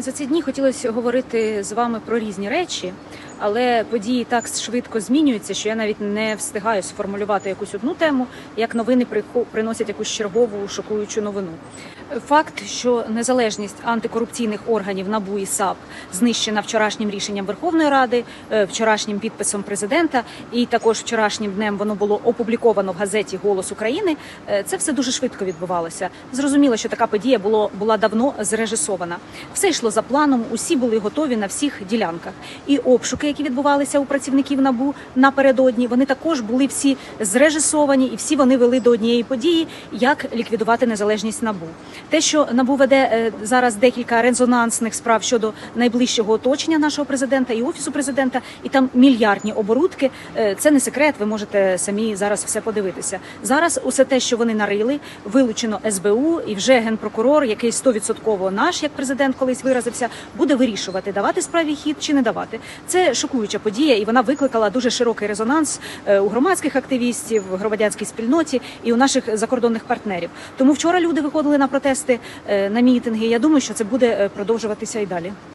За ці дні хотілося говорити з вами про різні речі, але події так швидко змінюються, що я навіть не встигаю сформулювати якусь одну тему, як новини приносять якусь чергову шокуючу новину. Факт, що незалежність антикорупційних органів НАБУ і САП знищена вчорашнім рішенням Верховної Ради, е, вчорашнім підписом президента, і також вчорашнім днем воно було опубліковано в газеті Голос України. е, Це все дуже швидко відбувалося. Зрозуміло, що така подія було була давно зрежисована. Все йшло за планом, усі були готові на всіх ділянках. І обшуки, які відбувалися у працівників НАБУ напередодні, вони також були всі зрежисовані, і всі вони вели до однієї події, як ліквідувати незалежність НАБУ. Те, що НАБУ веде е, зараз декілька резонансних справ щодо найближчого оточення нашого президента і офісу президента, і там мільярдні оборудки. е, Це не секрет. Ви можете самі зараз все подивитися. Зараз усе те, що вони нарили, вилучено СБУ, і вже генпрокурор, який стовідсотково наш, як президент колись виразився, буде вирішувати, давати справі хід чи не давати. Це шокуюча подія, і вона викликала дуже широкий резонанс е, у громадських активістів, в громадянській спільноті і у наших закордонних партнерів. Тому вчора люди виходили на протести, е, на мітинги. Я думаю, що це буде е, продовжуватися і далі.